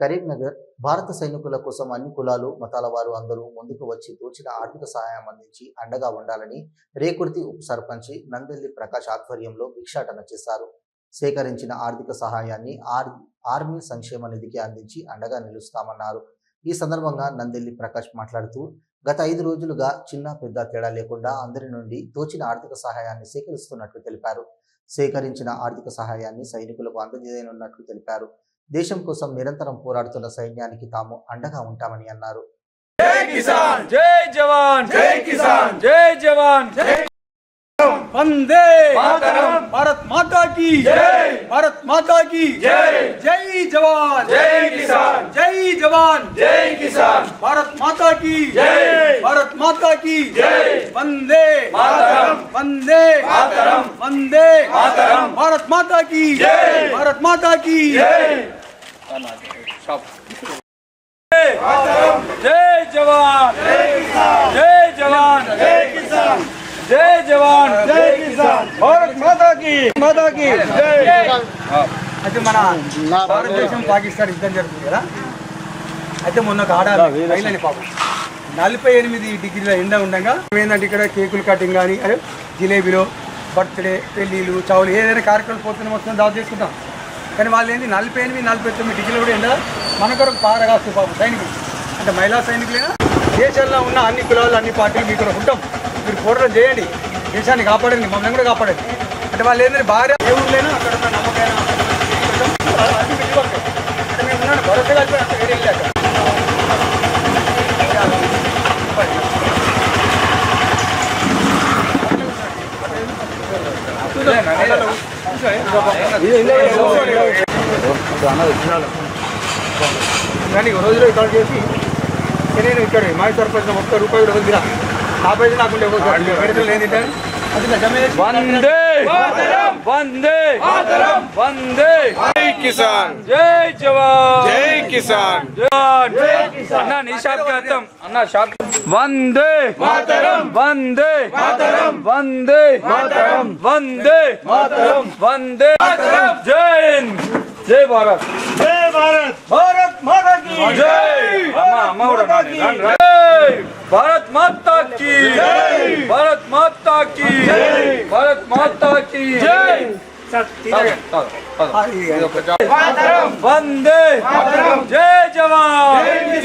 కరీంనగర్ భారత సైనికుల కోసం అన్ని కులాలు మతాల వారు అందరూ ముందుకు వచ్చి తోచిన ఆర్థిక సహాయం అందించి అండగా ఉండాలని రేకుర్తి ఉప సర్పంచి నందెల్లి ప్రకాష్ ఆధ్వర్యంలో భిక్షాటన చేశారు. సేకరించిన ఆర్థిక సహాయాన్ని ఆర్ ఆర్మీ సంక్షేమ నిధికి అందించి అండగా నిలుస్తామన్నారు. ఈ సందర్భంగా నందెల్లి ప్రకాష్ మాట్లాడుతూ గత ఐదు రోజులుగా చిన్న పెద్ద తేడా లేకుండా అందరి నుండి తోచిన ఆర్థిక సహాయాన్ని సేకరిస్తున్నట్లు తెలిపారు. సేకరించిన ఆర్థిక సహాయాన్ని సైనికులకు అందజేయనున్నట్లు తెలిపారు. దేశం కోసం నిరంతరం పోరాడుతున్న సైన్యానికి తాము అండగా ఉంటామని అన్నారు. జై జవాన్! జై కిసాన్! జై జవాన్! వందే మాతా కి మాతా జై! జవాన్! జై కిసాన్! జై జవాన్! జై కిసాన్! భారత్ వందే వందే వందే భారత్ మాతా కి జై జవాన్ జై అయితే మన భారతదేశం పాకిస్తాన్ యుద్ధం జరుగుతుంది కదా అయితే మొన్న ఒక ఆడాలి రైలని పాపం నలభై ఎనిమిది డిగ్రీల ఎండ ఉండగా ఏంటంటే ఇక్కడ కేకులు కటింగ్ కానీ జిలేబీలో బర్త్డే పెళ్ళిళ్ళు చావులు ఏదైనా కార్యక్రమాలు పోతున్నాం వస్తుందో దాదాపు చేసుకుంటాం. కానీ వాళ్ళు ఏంది నలభై ఎనిమిది నలభై తొమ్మిది డిగ్రీలు కూడా ఏంటో మన కొరకు పారగాస్తు పాపం సైనికులు అంటే మహిళా సైనికులైనా దేశంలో ఉన్న అన్ని కులాలు అన్ని పార్టీలు మీ ఉంటాం మీరు పోరాటం చేయండి దేశాన్ని కాపాడండి మమ్మల్ని కూడా కాపాడండి అంటే వాళ్ళు ఏంటంటే భార్య దేవుళ్ళైనా అక్కడ ఉన్న నమ్మకమైన అంటే మేము ఉన్నాను భరోసా కలిపి అంత వేరే వెళ్ళాక కానీ రోజులో ఇక్కడ చేసి నేను ఇక్కడ మాయ సర్పంచ్ ఒక్క రూపాయి కూడా వదిలిరా. నా పైసలు నాకుంటే పెడతలు లేదు అది నిజమే వందే వందే వందే జై కిసాన్. జై జవాన్. జై కిసాన్. జవాన్. అన్న నీ షాప్ అన్న షాప్ वंदे। मातरम। वंदे। मातरम। वंदे। मातरम। वंदे। मातरम। वंदे। मातरम। जय हिंद। जय भारत। जय भारत। भारत माता की। जय। भारत माता की। जय। भारत माता की। जय। भारत माता की। जय। हाँ, वंदे। जय जवान। जय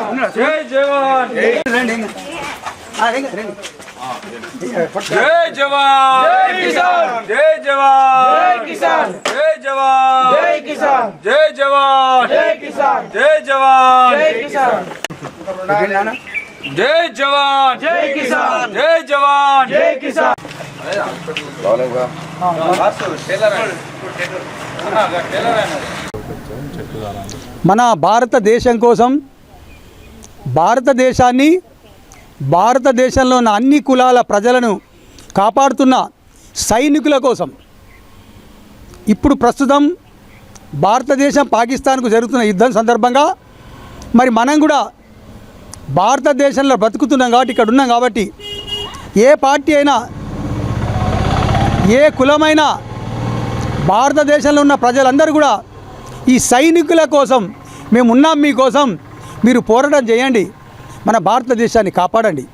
జై జవాన్. జై జవాన్. జై కిసాన్. జై జవాన్. జై కిసాన్. జై జవాన్. జై కిసాన్. జై జవాన్. జై కిసాన్. జై జవాన్. జై కిసాన్? జై జవాన్. జై కిసాన్. జై జవాన్. జై కిసాన్. మన భారతదేశం కోసం భారతదేశాన్ని భారతదేశంలో ఉన్న అన్ని కులాల ప్రజలను కాపాడుతున్న సైనికుల కోసం. ఇప్పుడు ప్రస్తుతం భారతదేశం పాకిస్తాన్కు జరుగుతున్న యుద్ధం సందర్భంగా మరి మనం కూడా భారతదేశంలో బ్రతుకుతున్నాం కాబట్టి ఇక్కడ ఉన్నాం కాబట్టి ఏ పార్టీ అయినా ఏ కులమైనా భారతదేశంలో ఉన్న ప్రజలందరూ కూడా ఈ సైనికుల కోసం మేము ఉన్నాం మీకోసం మీరు పోరాటం చేయండి. మన భారతదేశాన్ని కాపాడండి.